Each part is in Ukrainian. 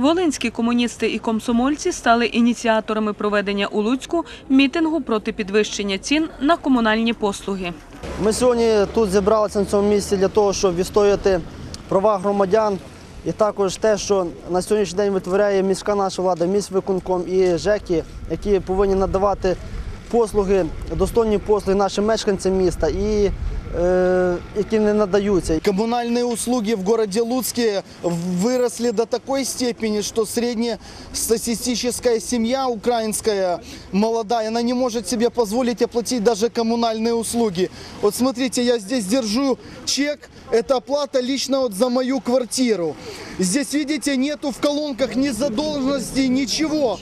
Волинські комуністи і комсомольці стали ініціаторами проведення у Луцьку мітингу проти підвищення цін на комунальні послуги. Ми сьогодні тут зібралися на цьому місці для того, щоб відстояти права громадян і також те, що на сьогоднішній день витворяє міська наша влада, міськвиконком і ЖЕКи, які повинні надавати послуги, достойні послуги нашим мешканцям міста і які не надаються. Коммунальные услуги в городе Луцке выросли до такой степени, что среднестатистическая семья украинская, молодая, она не может себе позволить оплатить даже коммунальные услуги. Вот смотрите, я здесь держу чек, это оплата лично вот за мою квартиру. Здесь, видите, нету в колонках ни задолженности, ничего.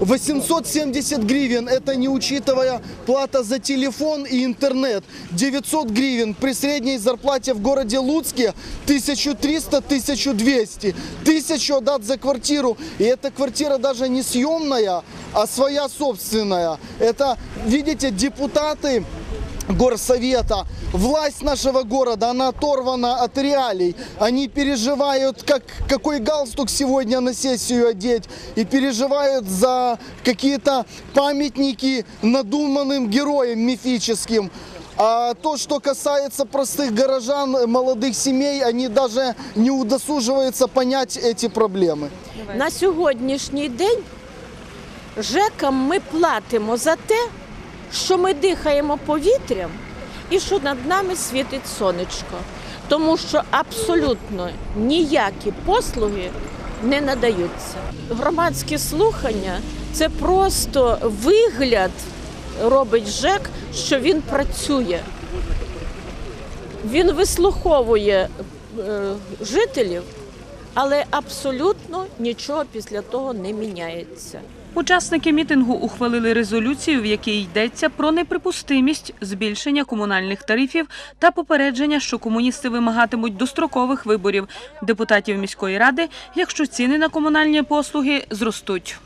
870 гривен, это не учитывая плата за телефон и интернет. 900 гривен при средней зарплате в городе Луцке 1300-1200. Тысячу отдать за квартиру. И эта квартира даже не съемная, а своя собственная. Это, видите, депутаты горсовета, власть нашего города, она оторвана от реалий. Они переживают, как, какой галстук сегодня на сессию одеть, и переживают за какие-то памятники надуманным героям мифическим. А то, что касается простых горожан, молодых семей, они даже не удосуживаются понять эти проблемы. На сьогоднішній день ЖЕКам ми платимо за те, що ми дихаємо повітрям і що над нами світить сонечко. Тому що абсолютно ніякі послуги не надаються. Громадські слухання це просто вигляд робить ЖЕК, що він працює. Він вислуховує е, жителів, але абсолютно нічого після того не міняється. Учасники мітингу ухвалили резолюцію, в якій йдеться про неприпустимість збільшення комунальних тарифів та попередження, що комуністи вимагатимуть дострокових виборів депутатів міської ради, якщо ціни на комунальні послуги зростуть.